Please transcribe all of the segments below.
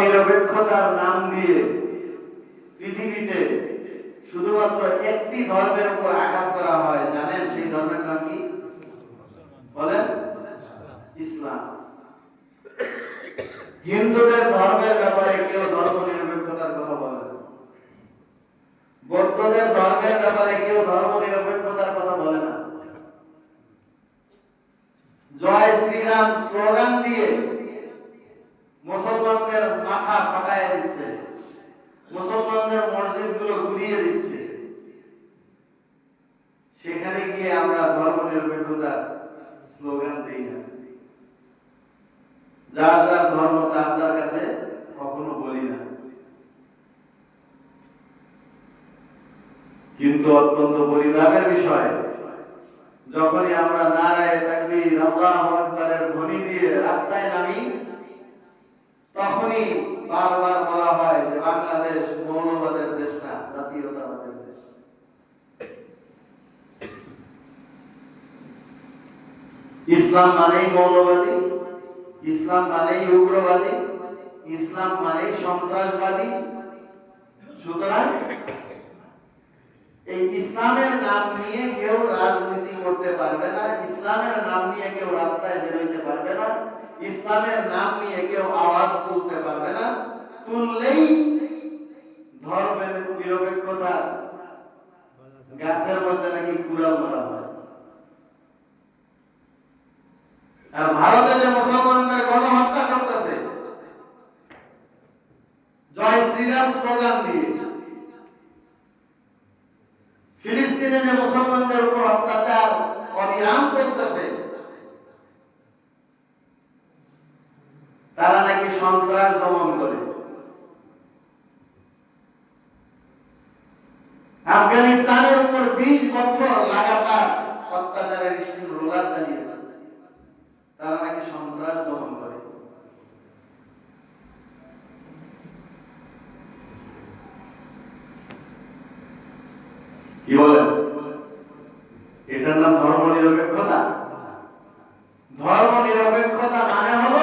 নিরপেক্ষতার নাম দিয়ে পৃথিবীতে শুধুমাত্র একটি ধর্মের উপর আঘাত করা হয়, জানেন সেই ধর্মের নাম কি? বলেন, ইসলাম। হিন্দুদের ধর্মের ব্যাপারে কেউ ধর্ম নিরপেক্ষতার কথা বলে বৌদ্ধদের ধর্মের ব্যাপারে কেউ ধর্ম নিরপেক্ষতার কথা বলে না। জয়, শ্রীরাম, স্লোগান দিয়ে মুসলমানদের মাথা ফাটায় দিচ্ছে। মুসলমানদের মসজিদগুলো ঘুরিয়ে দিচ্ছে। সেখানে গিয়ে আমরা ধর্ম নিরপেক্ষতার স্লোগান দিই না। যার যার ধর্ম তার তার কাছে কখনো বলি না। কিন্তু অত্যন্ত পরিতাপের বিষয়, যখনই আমরা নারায় থাকবি আল্লাহু ধ্বনি দিয়ে রাস্তায় নামি তখনই বারবার বলা হয় যে বাংলাদেশ মৌলবাদের দেশ না, জাতীয়তাবাদের দেশ। ইসলাম মানেই মৌলবাদী, ইসলাম মানেই উগ্রবাদী, ইসলাম মানেই সন্ত্রাসবাদী। সুতরাং এই ইসলামের নাম নিয়ে কেউ রাজনীতি করতে পারবে না, ইসলামের নাম নিয়ে কেউ রাস্তায় বেরোইতে পারবে না। ইসলামের নাম নিয়ে কেউ আওয়াজ তুলতে পারবে না। তুললেই ধর্মের নিরপেক্ষতা গাছের মধ্যে নাকি কুড়াল মারা হয়। আর ভারতে যে মুসলমানদের গণহত্যা করতেছে, জয় শ্রীরাম স্লোগান দিয়ে, ফিলিস্তিনে যে মুসলমানদের উপর অত্যাচার, অবিরাম চলতেছে তারা নাকি সন্ত্রাস দমন করে। আফগানিস্তানের উপর বিশ বছর লাগাতার অত্যাচারের স্টিল রোলার চালিয়েছে। তারা নাকি সন্ত্রাস দমন করে। কি বলেন? এটার নাম ধর্ম নিরপেক্ষতা ধর্ম নিরপেক্ষতা মানে হলো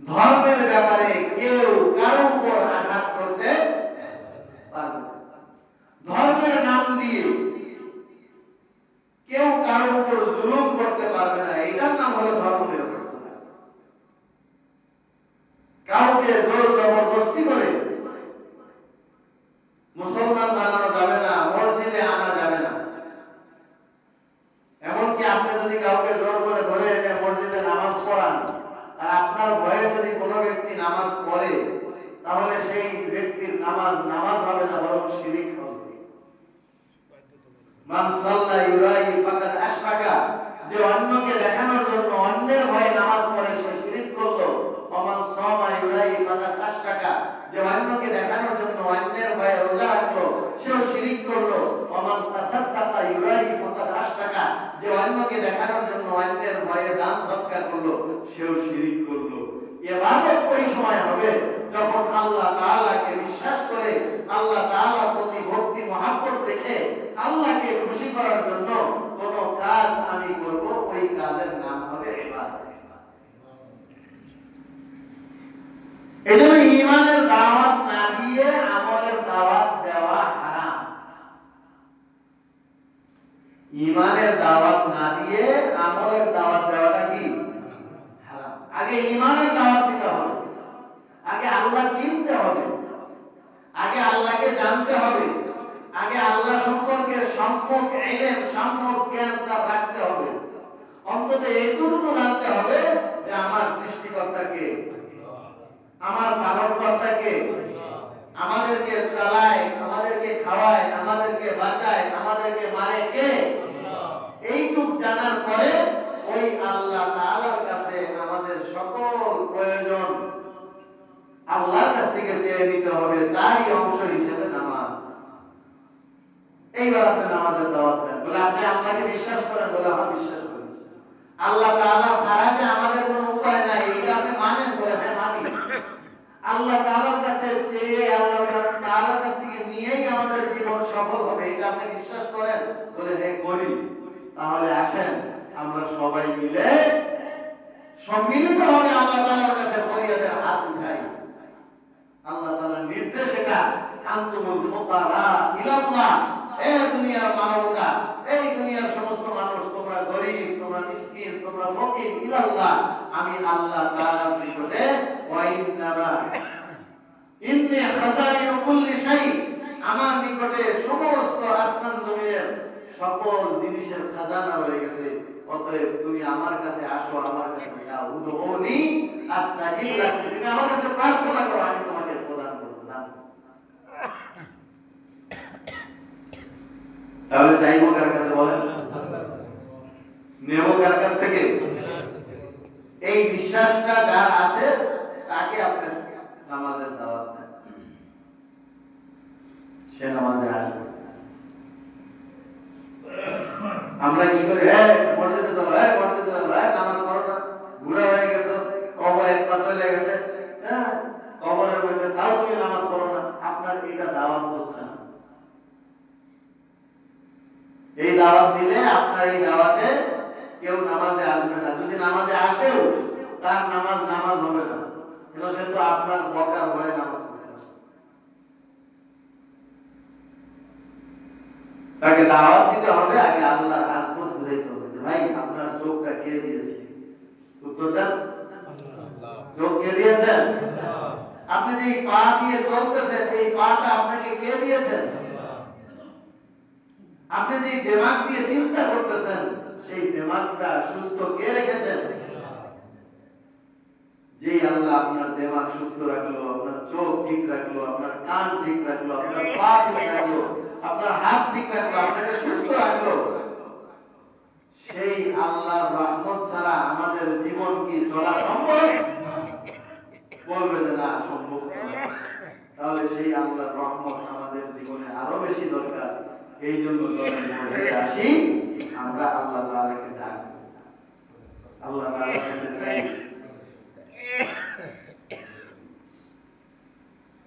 ধর্মের ব্যাপারে কেউ কারও উপর আঘাত করতে পারবে না। ধর্মের নাম দিয়ে কেউ কারও উপর জুলুম করতে পারবে না এটার নাম হলো ধর্ম নিরপেক্ষতা কাউকে জোর জবরদস্তি করে মুসলমান বানানো যাবে না মসজিদে আনা যাবে না এমনকি আপনি যদি কাউকে জোর করে ধরে এনে মসজিদে নামাজ পড়ান আর আপনার ভয়ে যদি কোনো ব্যক্তি নামাজ পড়ে, তাহলে সেই ব্যক্তির নামাজ নামাজ হবে না, বরং শিরিক হবে। মান সাল্লা ইউরাই আশরাকা যে অন্যকে দেখানোর জন্য অন্যের ভয়ে নামাজ পড়ে, সে শিরিক করল। অমান ইউরাই আশরাকা যে অন্যকে দেখানোর জন্য অন্যের ভয়ে রোজা রাখল, সেও শিরিক করল। অমান তাসাদ্দাকা ইউরাই ফাকাদ আশরাকা যে অন্যকে দেখানোর জন্য অন্যের ভয়ে দান সৎকার করল, সেও শিরিক করল। এবাদত ওই সময় হবে, যখন আল্লাহ তাআলাকে বিশ্বাস করে, আল্লাহ তাআলার প্রতি ভক্তি, মহাব্বত রেখে আল্লাহকে খুশি করার জন্য কোন কাজ আমি করব, ওই কাজের নাম হবে ইবাদত এজন্য ঈমানের দাওয়াত না দিয়ে আমলের দাওয়াত দেওয়া হারাম ঈমানের দাওয়াত না দিয়ে আমলের দাওয়াত দেওয়াটা কি হারাম আগে ঈমানের দাওয়াত দিতে হবে আগে আল্লাহ চিনতে হবে আগে আল্লাহকে জানতে হবে আগে আল্লাহ সম্পর্কে সম্যক এলেম সম্যক জ্ঞান তার রাখতে হবে এইটুকু জানতে হবে যে আমার সৃষ্টিকর্তাকে, আমার পালনকর্তাকে আমাদেরকে চালায়, আমাদেরকে খাওয়ায়, আমাদেরকে বাঁচায়, আমাদেরকে মারে কে? এইটুক জানার পরে ওই আল্লাহ তাআলার কাছে আমাদের সকল প্রয়োজন আল্লাহর কাছ থেকে চেয়ে নিতে হবে, তারই অংশ হিসেবে নামাজ। এইবার আপনি নামাজের দাওয়াত দেন। বলে আপনি আল্লাহকে বিশ্বাস করেন বলে আমার বিশ্বাস আল্লাহ তাআলা ছাড়া যে আমাদের কোনো উপায় নাই, এটা আপনি মানেন বলে হ্যাঁ মানি। আল্লাহ তাআলার কাছে চেয়ে আল্লাহ তাআলার কাছ থেকে নিয়েই আমাদের জীবন সফল হবে, এটা আপনি বিশ্বাস করেন বলে হ্যাঁ করি তাহলে আসেন, আমরা সবাই মিলে সম্মিলিতভাবে আল্লাহ তাআলার কাছে ফরিয়াদের হাত উঠাই। আল্লাহ তাআলার নির্দেশ এটা, আনতুমুল ফুকারা ইলাল্লাহ এ দুনিয়ার মানবতা এই দুনিয়ার সমস্ত মানুষ, তোমরা গরিব তোমরা মিসকিন তোমরা ফকির, ইলাল্লাহ। আমি আল্লাহ তাআলার নিকটে ওয়া ইন্নি খাজাইনু কুল্লি শাই। আমার নিকটে সমস্ত আসমান জমিনের সকল জিনিসের খাজানা রয়ে গেছে। অতএব তুমি আমার কাছে আসো, আমার কাছে যাও। উদুনি আস্তাজিব লাকুম। তুমি আমার কাছে প্রার্থনা করো, আমি তোমাকে প্রদান করব। না তাহলে চাইব কার কাছে? নেব কাছ থেকে। এই বিশ্বাসটা যার আছে, তাকে আপনি নামাজের দাওয়াত দেন। সে নামাজে আসবে আমরা কি করি? হ্যাঁ মসজিদে চলো হ্যাঁ মসজিদে চলো হ্যাঁ নামাজ পড়ো না। বুড়া হয়ে গেছো, কবর এক পাশ চলে গেছে। হ্যাঁ কবরের মধ্যে তাও তুমি নামাজ পড়ো না। আপনার এটা দাওয়াত হচ্ছে না। এই দাওয়াত দিলে আপনার এই দাওয়াতে কেউ নামাজে আসবে না। যদি নামাজে আসেও তার নামাজ নামাজ হবে না। কেন? সে তো আপনার বকার ভয়ে নামাজ তাকে দাওয়াত দিতে হবে আগে আল্লাহর আজমত বুঝাইতে হবে ভাই আপনার চোখটা কে দিয়েছে? উত্তরটা? চোখ কে দিয়েছেন? আপনি যে পা দিয়ে চলতেছেন এই পাটা আপনাকে কে দিয়েছেন? আপনি যে দেমাগ দিয়ে চিন্তা করতেছেন সেই দেমাগটা সুস্থ কে রেখেছেন? যে আল্লাহ আপনার দেমাগ সুস্থ রাখল, আপনার চোখ ঠিক রাখল, আপনার কান ঠিক রাখল, আপনার পা ঠিক রাখল, আপনার হাত ঠিক রাখল, আপনাকে সুস্থ রাখল। সেই আল্লাহর রহমত ছাড়া আমাদের জীবন কি চলা সম্ভব? বলবে যে না, সম্ভব তাহলে সেই আল্লাহর রহমত আমাদের জীবনে আরও বেশি দরকার। এই জন্য আসি। আমরা আল্লাহ তাআলাকে ডাকি আল্লাহ তাআলার কাছে চাই।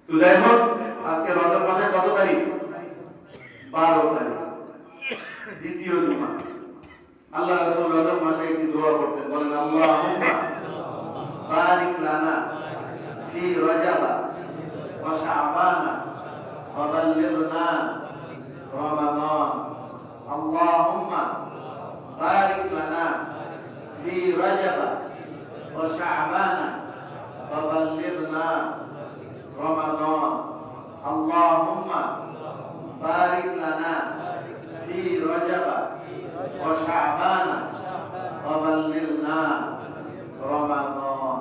তো যাই হোক, আজকে রজব মাসের কত তারিখ? বারো তারিখ। দ্বিতীয় জুমা। আল্লাহ রাসূল রজব মাসে একটি দোয়া করতেন, বলেন, আল্লাহুম্মা বারিক লানা ফি রজাবা ওয়া শাবানা ওয়া বাল্লিগনা রমাদান। আল্লাহুম্মা বারিক লানা ফি রজাবা ওয়া শাবানা ওয়া বাল্লিগনা رمضان اللهم بارك لنا في رجب وشعبان وبلغنا رمضان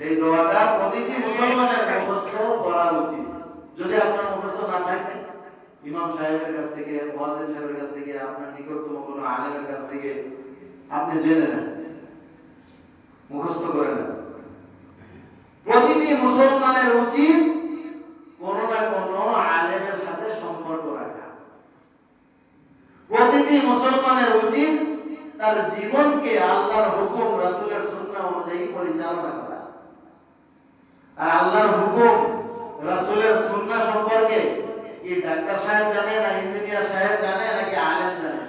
এই দোয়াটা প্রতিটি মুসলমানের মুখস্থ করা উচিত যদি আপনার মুখস্থ না থাকে ইমাম সাহেবের কাছ থেকে মুয়াজ্জিন সাহেবের কাছ থেকে, আপনার নিকটতম কোনো আলেমের কাছ থেকে আপনি জেনে নেন, মুখস্থ করে নেন। প্রতিটি মুসলমানের উচিত কোন না কোন আলেমের সাথে সম্পর্ক রাখা। প্রতিটি মুসলমানের উচিত তার জীবনকে আল্লাহর হুকুম, রাসূলের সুন্নাহ অনুযায়ী পরিচালনা করা। আর আল্লাহর হুকুম, রাসূলের সুন্নাহ সম্পর্কে কি ডাক্তার সাহেব জানে না ইঞ্জিনিয়ার সাহেব জানে নাকি আলেম জানে?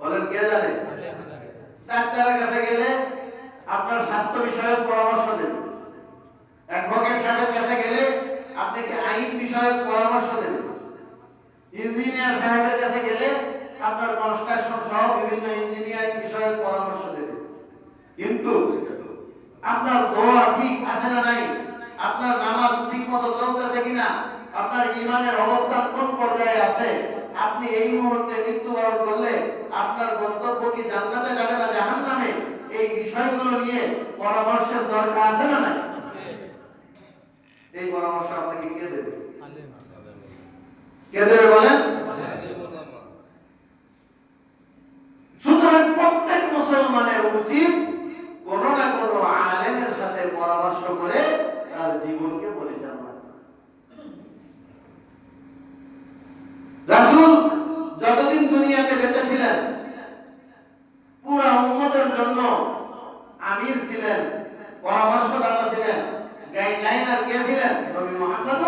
বলেন, কে জানে? ডাক্তারের কাছে গেলে আপনার স্বাস্থ্য বিষয়ক পরামর্শ দেবে। অ্যাডভোকেট সাহেবের কাছে গেলে আপনাকে আইন বিষয়ক পরামর্শ দেবে। ইঞ্জিনিয়ার সাহেবের কাছে গেলে আপনার কনস্ট্রাকশন সহ বিভিন্ন ইঞ্জিনিয়ারিং বিষয়ক পরামর্শ দেবে। কিন্তু আপনার দোয়া ঠিক আছে না নাই? আপনার নামাজ ঠিক মতো চলতেছে কিনা? আপনার ইমানের অবস্থান কোন পর্যায়ে আছে? আপনি এই মুহূর্তে মৃত্যুবরণ করলে আপনার গন্তব্য কি জান্নাতে যাবে না জাহান্নামে? এই বিষয়গুলো নিয়ে পরামর্শের দরকার আছে না এই পরামর্শ আপনাকে কে দেবে? কে দেবে বলেন? সুতরাং প্রত্যেক মুসলমানের উচিত কোন না কোন আলেমের সাথে পরামর্শ করে তার জীবনকে পরিচালনা করা। রাসূল যতদিন দুনিয়াতে বেঁচে ছিলেন, পুরা উম্মতের জন্য আমির ছিলেন, পরামর্শদাতা ছিলেন গাইডলাইনার কে ছিলেন? নবী মুহাম্মদ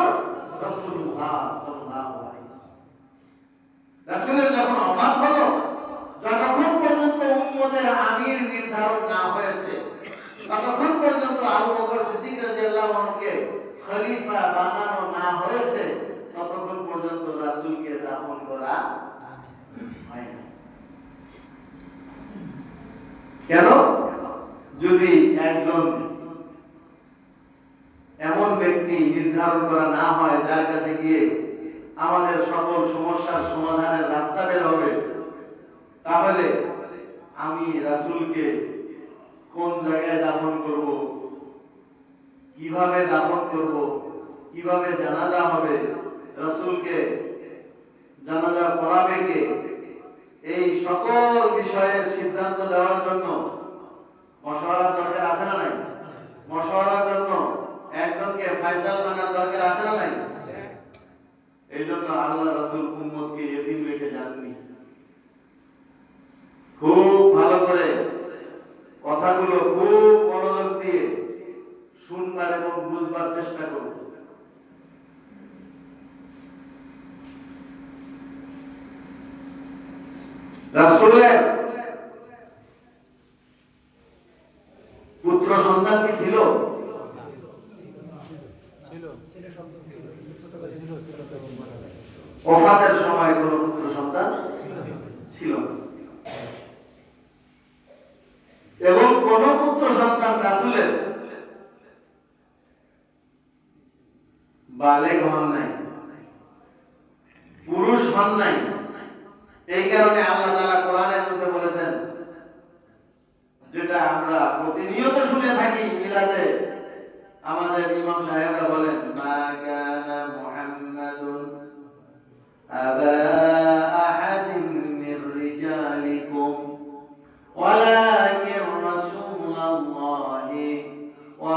রাসূলুল্লাহ সাল্লাল্লাহু আলাইহি ওয়াসাল্লাম রাসূলের যখন ওফাত হলো যতক্ষণ পর্যন্ত উম্মতের আমির নির্ধারণ না হয়েছে ততক্ষণ পর্যন্ত আবু বকর সিদ্দিক রাদিয়াল্লাহু আনহুকে খলিফা বানানো না হয়েছে ততক্ষণ পর্যন্ত রাসূলকে দাফন করা হয় না কেন যদি একজন এমন ব্যক্তি নির্ধারণ করা না হয় যার কাছে গিয়ে আমাদের সকল সমস্যার সমাধানের রাস্তা বের হবে তাহলে আমি রাসূলকে কোন জায়গায় দাফন করব কীভাবে দাফন করব কীভাবে জানাজা হবে রাসূলকে জানাজা কে এই সকল বিষয়ের সিদ্ধান্ত দেওয়ার জন্য মশওয়ারার দরকার আছে না নাই? মশওয়ারার জন্য একজনকে ফয়সাল বানার দরকার আছে না নাই? এই জন্য আল্লাহ রাসূল উম্মতকে ইতিম রেখে যাননি। খুব ভালো করে কথাগুলো খুব মনোযোগ দিয়ে শুনবার এবং বুঝবার চেষ্টা করুন। রাসূলের পুত্র সন্তান কি ছিল? ওফাতের সময় কোন পুত্র সন্তান ছিল এবং কোন পুত্র সন্তান রাসূলের বালেগ হন নাই, পুরুষ হন নাই। এই কারণে আল্লাহ তালা কোরআনের মধ্যে বলেছেন, যেটা আমরা প্রতিনিয়ত শুনে থাকি মিলাদে, আমাদের ইমাম সাহেবরা বলেন, মা কানা মুহাম্মাদুন আবা আহাদিন মির রিজালিকুম, ওয়ালাকিন রাসূলুল্লাহি ওয়া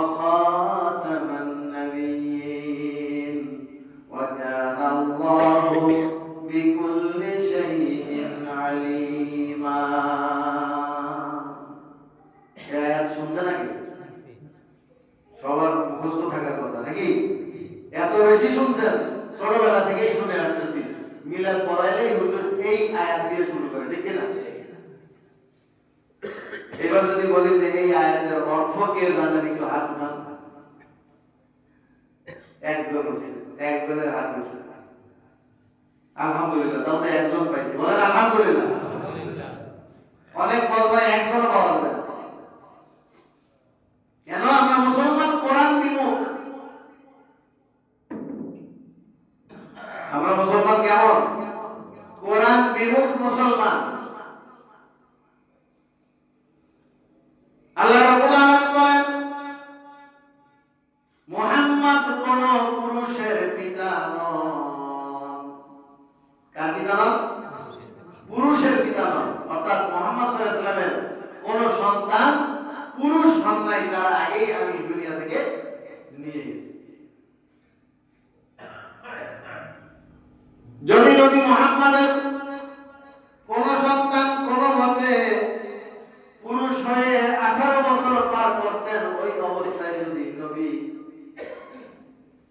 বেশি শুনছেন ছোটবেলা থেকেই শুনে আসতেছি মিলাদ পড়াইলেই হুজুর এই আয়াত দিয়ে শুরু করে ঠিক না এবার যদি বলি যে এই আয়াতের অর্থ কে জানেন একটু হাত উঠান একজন উঠছে একজনের হাত উঠছে আলহামদুলিল্লাহ তাহলে একজন পাইছি বলেন আলহামদুলিল্লাহ অনেক বড় ভাই একজনও পাওয়া যাবে না। কেন আমরা মুসলমান কোরআন বিমুখ আমরা মুসলমান কেমন কোরআন বিমুখ মুসলমান আল্লাহ রাব্বুল আলামিন বলেন মুহাম্মদ কোন পুরুষের পিতা নন কার পিতা নন পুরুষের পিতা নন অর্থাৎ মুহাম্মদ সাল্লাল্লাহু আলাইহি সাল্লামের কোন সন্তান পুরুষ হন নাই তার আগেই আমি দুনিয়া থেকে নিয়ে গেছি যদি নবী মুহাম্মাদের কোন সন্তান কোন মতে পুরুষ হয়ে আঠারো বছর পার করতেন ওই অবস্থায় যদি নবী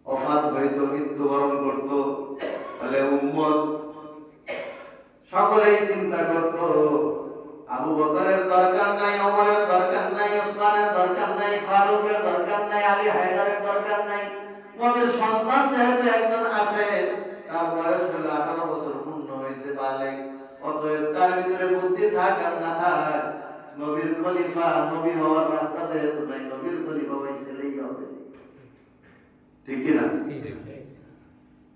অফাত হইতো মৃত্যুবরণ করত তাহলে উম্মত সকলেই চিন্তা করত আবু বকরের দরকার নাই ওমরের দরকার নাই ওসমানের দরকার নাই ফারুকের দরকার নাই আলী হায়দারের দরকার নাই। নবীর সন্তান যেহেতু একজন আছে তার বয়স হলো আঠারো বছর পূর্ণ হয়েছে বালেক। অতএব তার ভিতরে বুদ্ধি থাক আর না থাক নবীর খলিফা নবী হওয়ার রাস্তা যেহেতু নাই নবীর খলিফা ওই ছেলেই হবে। ঠিক কি না?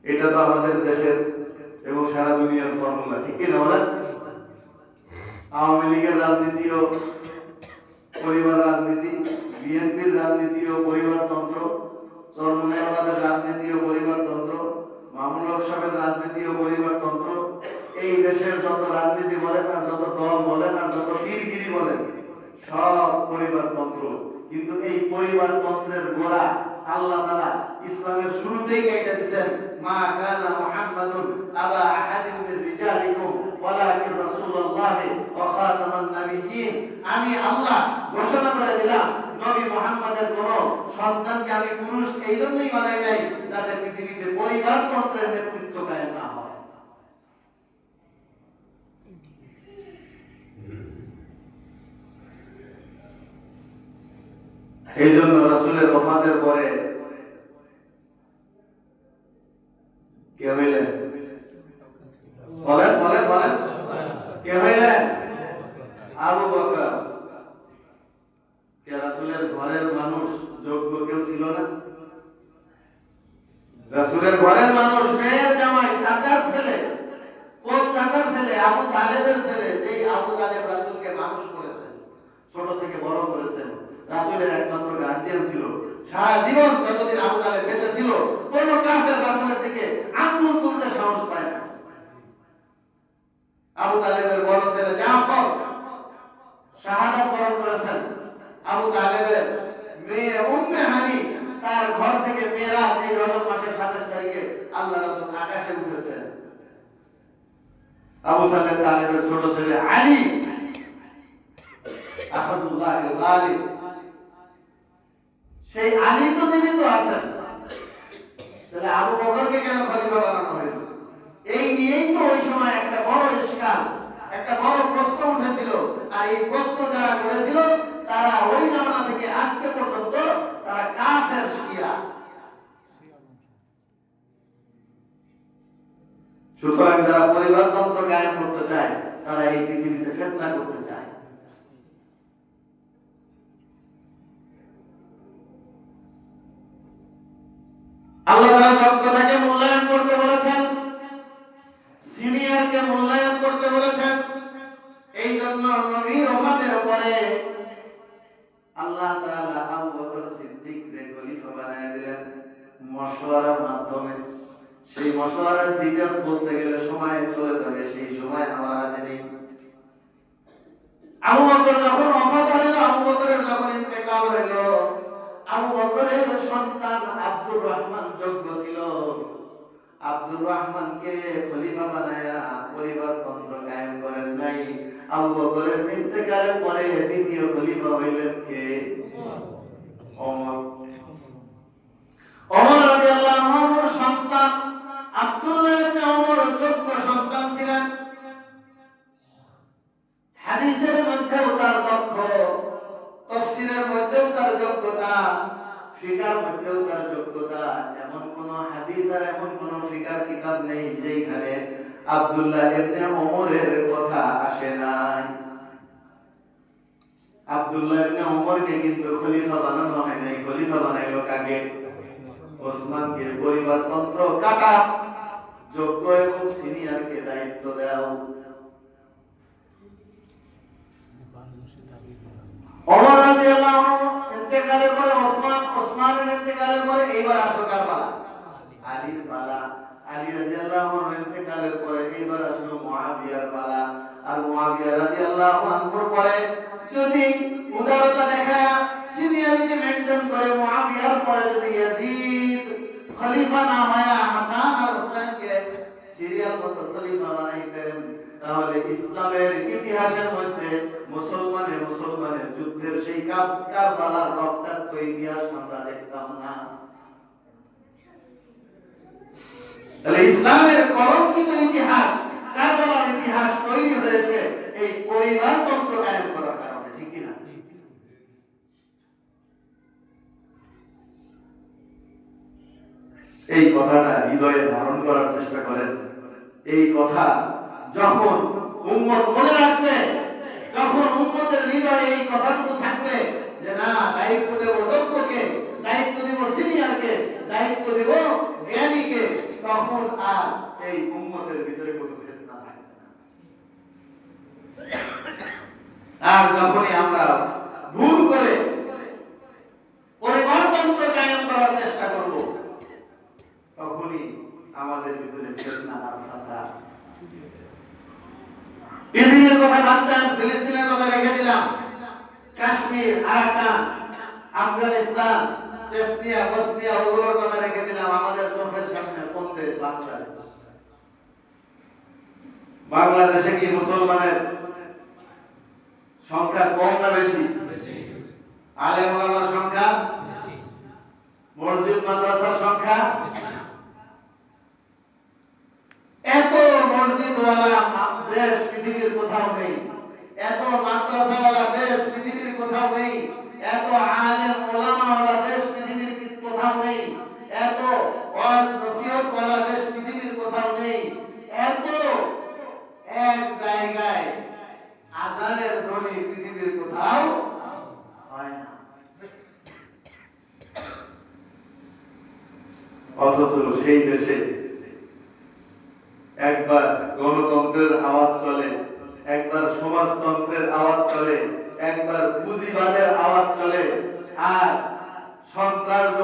এটা তো আমাদের দেশের এবং সারা দুনিয়ার ফর্মুলা ঠিক কি না বলেন? আওয়ামী লীগের রাজনীতিও পরিবার রাজনীতি, বিএনপির রাজনীতিও পরিবারতন্ত্র চরমনাইওয়ালাদের রাজনীতিও পরিবারতন্ত্র মামুন হক সাহেবের রাজনীতিও পরিবারতন্ত্র এই দেশের যত রাজনীতি বলেন আর যত দল বলেন আর যত পীরগিরি বলেন, সব পরিবারতন্ত্র কিন্তু এই পরিবারতন্ত্রের গোড়া আল্লাহ তাআলা ইসলামের শুরুতেই এটা দিবেন মা কানা মুহাম্মাদুন আবা আহাদিন মির রিজালিকুম, ওয়ালাকিন রাসূলুল্লাহ ওয়া খাতামান নাবিয়্যিন। আমি আল্লাহ ঘোষণা করে দিলাম, নবী মুহাম্মাদের কোন সন্তানকে আমি পুরুষ এই জন্যই বানাই নাই যাতে পৃথিবীতে পরিবারতন্ত্রের নেতৃত্ব কায়েম না এই জন্য রসুলের ওফাতের পরে কে হইলেন বলেন বলেন বলেন। কে হইলেন আবু বকর। কে রাসূলের ঘরের মানুষ? যোগ্য কেউ ছিল না। রাসূলের ঘরের মানুষ মেয়ের জামাই, চাচার ছেলে। কোন চাচার ছেলে? আবু তালেবের ছেলে, যেই আবু তালেব রাসূলকে মানুষ করেছেন, ছোট থেকে বড় করেছেন। রাসূলের একমাত্র গার্জিয়ান ছিল। সারা জীবন যতদিন আবু তালেব বেঁচে ছিল, কোন কাফের রাসূলের থেকে আঙ্গুল তুলতে সাহস পায় না। আবু তালেবের বড় ছেলে জাফর শাহাদাত বরণ করেছেন। আবু তালেবের মেয়ে উম্মে হানি তার ঘর থেকে মেয়েরা এই রজব মাসের সাতাশ তারিখে আল্লাহ রাসূল আকাশে উঠেছেন। আবু সালেম তালেবের ছোট ছেলে আলী। আসাদুল্লাহ গালিব সেই আলী তো জীবিত আছেন। তাহলে আবু বকরকে কেন খলিফা বানানো হলো? এই নিয়েই তো ওই সময় একটা বড় ইস্কাল একটা বড় প্রশ্ন উঠেছিল। আর এই প্রশ্ন যারা করেছিল, তারা ওই জামানা থেকে আজকে পর্যন্ত তারা কাফের শিয়া। সুতরাং যারা পরিবারতন্ত্র কায়েম করতে চায়, তারা এই পৃথিবীতে ফেতনা করতে চায়। আল্লাহ যোগ্যতাকে মূল্যায়ন করতে বলেছেন। সিনিয়রকে মূল্যায়ন করতে বলেছেন। এই জন্য নবীর ওফাতের পরে আল্লাহ তাআলা আবু বকর সিদ্দিককে খলিফা বানায় দিলেন মশওয়ারার মাধ্যমে। সেই মশওয়ারার ডিটেইলস বলতে গেলে সময় চলে যাবে, সেই সময় আমার হাতে নেই। আবু বকর যখন ওফাত হইল আবু বকরের যখন ইন্তেকাল হইল আবু বকরের সন্তান আব্দুর রহমান যোগ্য ছিল। আব্দুর রহমানকে খলিফা বানায়া পরিবারতন্ত্র কায়েম করেন নাই। আবু বকরের ইন্তেকালের পরে দ্বিতীয় খলিফা হইলেন কে? ওমর। ওমর রাদিয়াল্লাহু আনহুর সন্তান আব্দুল্লাহ ইবনে ওমর যোগ্য সন্তান ছিলেন। হাদিসের মধ্যেও তার দক্ষ তফসিরের যোগ্যতা ফিকার মধ্যেও তার যোগ্যতা। এমন কোন হাদিস আর এমন কোন ফিকার কিতাব নেই যেখানে আব্দুল্লাহ ইবনে ওমরের কথা আসে নাই। আব্দুল্লাহ কিন্তু খলিফা বানানো হয় নাই। খলিফা কাকে? ওসমানকে পরিবারতন্ত্র কাটা যোগ্য এবং সিনিয়রকে দায়িত্ব দেওয়া আনহু ইন্তেকালের পরে, ওসমান, ওসমানের ইন্তেকালের পরে এইবার আসলো কারবালা। আলীর পালা আলী রাদিয়াল্লাহু আনহু ইন্তেকালের পরে এইবার আসলো মুআবিয়ার পালা আর মুআবিয়া রাদিয়াল্লাহু আনহুর পরে যদি উদারতা দেখায় সিনিয়রিটি মেইনটেইন করে, মুআবিয়ার পরে যদি ইয়াজিদ খলিফা না হয় হাসান আর হোসেনকে সিরিয়াল মতো খলিফা বানাইতেন, তাহলে ইসলামের ইতিহাসের মধ্যে যুদ্ধের সেই কার- কারবালার রক্তাক্ত ইতিহাস আমরা দেখতাম না। তাহলে ইসলামের কলঙ্কিত ইতিহাস, কারবালার ইতিহাস তৈরি হয়েছে, এই পরিবারতন্ত্র কায়েম করার কারণে, ঠিক কিনা? এই কথাটা হৃদয়ে ধারণ করার চেষ্টা করেন। এই কথা যখন উম্মত মনে রাখবে যখন উম্মতের হৃদয়ে এই কথাটুকু থাকবে যে, না, দায়িত্ব দেব দক্ষকে দায়িত্ব দেব সিনিয়রকে, দায়িত্ব দেব জ্ঞানীকে। তখন আর এই উম্মতের ভিতরে কোনো ফেতনা থাকবে না। আর যখনই আমরা ভুল করে পরিবারতন্ত্র কায়েম করার চেষ্টা করব, তখনই আমাদের ভিতরে ফেতনা আর ফাসাদ পৃথিবীর কথা ভাবতাম ফিলিস্তিনের কথা রেখে দিলাম। Kashmir Arakan Afghanistan Chechnya Bosnia ওগুলোর কথা রেখে দিলাম। আমাদের চোখের সামনে কোন দেশ বাংলাদেশ। বাংলাদেশে কি মুসলমানের সংখ্যা কম না বেশি? আলেম ওলামার সংখ্যা? মসজিদ মাদ্রাসার সংখ্যা? এত মসজিদওয়ালা দেশ পৃথিবীর কোথাও নেই এত মাদ্রাসাওয়ালা দেশ পৃথিবীর কোথাও নেই এত আলেম ওলামা অথচ সেই দেশে একবার গণতন্ত্রের আওয়াজ চলে একবার সমাজতন্ত্রের আওয়াজ চলে একবার পুঁজিবাদের আওয়াজ চলে আর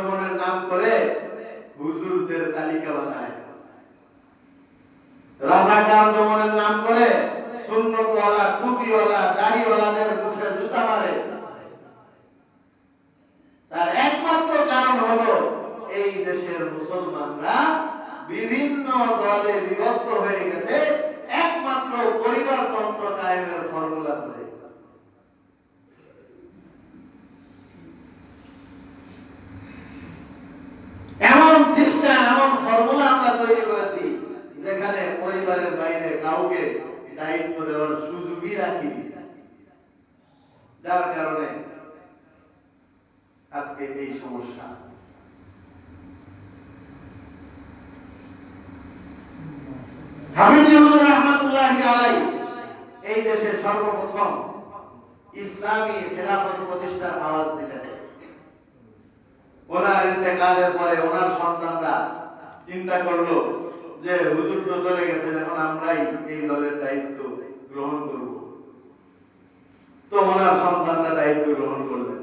দমনের নাম করে হুজুরদের তালিকা বানায়। রাজাকার দমনের নাম করে সুন্নতওয়ালা দাড়িওয়ালাদের মুখে জুতা মারে। তার একমাত্র কারণ হলো এই দেশের মুসলমানরা বিভিন্ন দলে বিভক্ত হয়ে গেছে। একমাত্র পরিবারতন্ত্র কায়েমের ফর্মুলা ধরে এমন সিস্টেম, এমন ফর্মুলা আমরা তৈরি করেছি যেখানে পরিবারের বাইরে কাউকে দায়িত্ব দেওয়ার সুযোগই রাখি যার কারণে আজকে এই সমস্যা। এই দেশে সর্বপ্রথম ইসলামী খেলাফত প্রতিষ্ঠার আওয়াজ দিলেন। ওনার ইন্তেকালের পরে ওনার সন্তানরা চিন্তা করল যে, হুজুর তো চলে গেছেন এখন আমরাই এই দলের দায়িত্ব গ্রহণ করব। তো ওনার সন্তানরা দায়িত্ব গ্রহণ করলেন।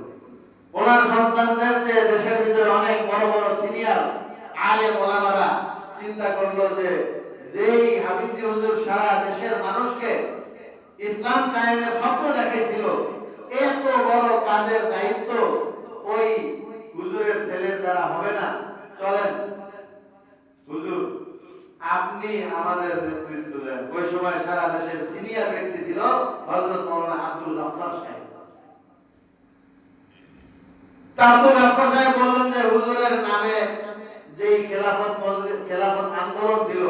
ওনার সন্তানদের যে দেশের ভিতরে অনেক বড় বড় সিনিয়র আলে ওলামারা চিন্তা করল যে, যেই হাবিবজি হুজুর সারা দেশের মানুষকে ইসলাম কায়েমের স্বপ্ন দেখাইছিল, এত বড় কাজের দায়িত্ব ওই হুজুরের ছেলের দ্বারা হবে না? চলেন। হুজুর, আপনি আমাদের নেতৃত্ব দেন। ওই সময় সারা দেশের সিনিয়র ব্যক্তি ছিল হযরত মাওলানা আব্দুল গাফফার সাহেব। গাফফার সাহেব বললেন যে, হুজুরের নামে যেই খেলাফত খেলাফত আন্দোলন ছিল,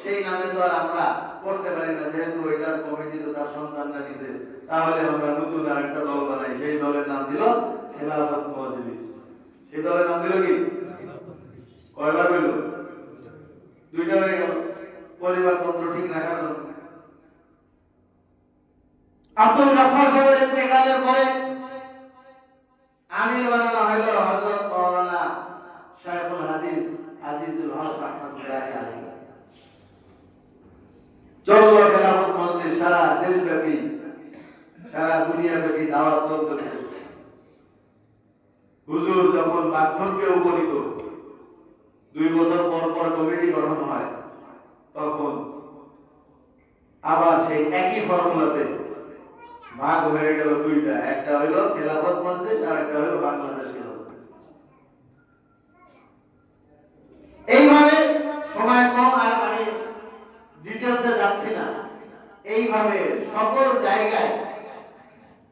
সেই নামে তো আর আমরা করতে পারি না, যেহেতু ওইটার কমিটি তো তার সন্তানরা নিছে। তাহলে আমরা নতুন আর একটা দল বানাই। সেই দলের নাম দিল খেলাফত মজলিস। সেই দলের নাম দিল কি? কয়বার হইল? দুইটা হয়ে গেল। পরিবারতন্ত্র ঠিক রাখার জন্য আব্দুল গাফফার সাহেবের ইন্তেকালের পরে আমির বানানো হইল হযরত মাওলানা শাইখুল হাদিস আজিজুল হক রাহমাতুল্লাহি আলাইহি। চলল খেলাফত মন্দির সারা দেশব্যাপী, সারা দুনিয়াব্যাপী দাওয়াত চলতেছে। হুজুর যখন বাধ্যকে উপনীত, দুই বছর পর পর কমিটি গঠন হয়, তখন আবার সেই একই ফর্মুলাতে ভাগ হয়ে গেল দুইটা, একটা হইল খেলাফত মজলিস আর একটা হইল বাংলাদেশ এইভাবে সময় কম আর মানে ডিটেলসে যাচ্ছি না। এইভাবে সকল জায়গায়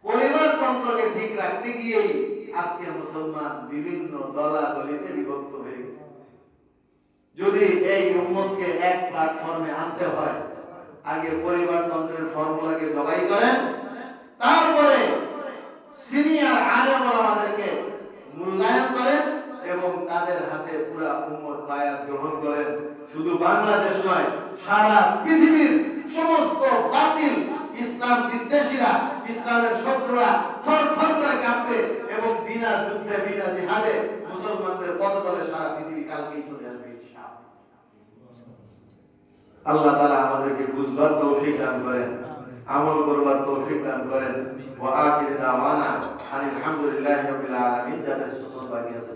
পরিবারতন্ত্রকে ঠিক রাখতে গিয়েই আজকে মুসলমান বিভিন্ন দলাদলিতে বিভক্ত হয়ে গেছে। যদি এই উম্মতকে এক প্ল্যাটফর্মে আনতে হয়, আগে পরিবারতন্ত্রের ফর্মুলাকে জবাই করেন, তারপরে সিনিয়র আলেম ওলামাদেরকে মূল্যায়ন করেন এবং তাদের হাতে পুরা উম্মত বায়াত গ্রহণ করেন। শুধু বাংলাদেশ নয়, সারা পৃথিবীর সমস্ত বাতিল ইসলাম বিদ্বেষীরা ইসলামের শত্রুরা থর থর করে কাঁপবে এবং বিনা যুদ্ধে, বিনা জিহাদে মুসলমানদের পদতলে সারা পৃথিবী কালকেই চলে আসবে আল্লাহ তাআলা আমাদেরকে বুঝবার তৌফিক দান করেন, আমল করবার তৌফিক দান করেন, ওয়া আখির দাওয়ানা আলহামদুলিল্লাহি রাব্বিল আলামিন, যাদের সুন্নাত বাকি আছে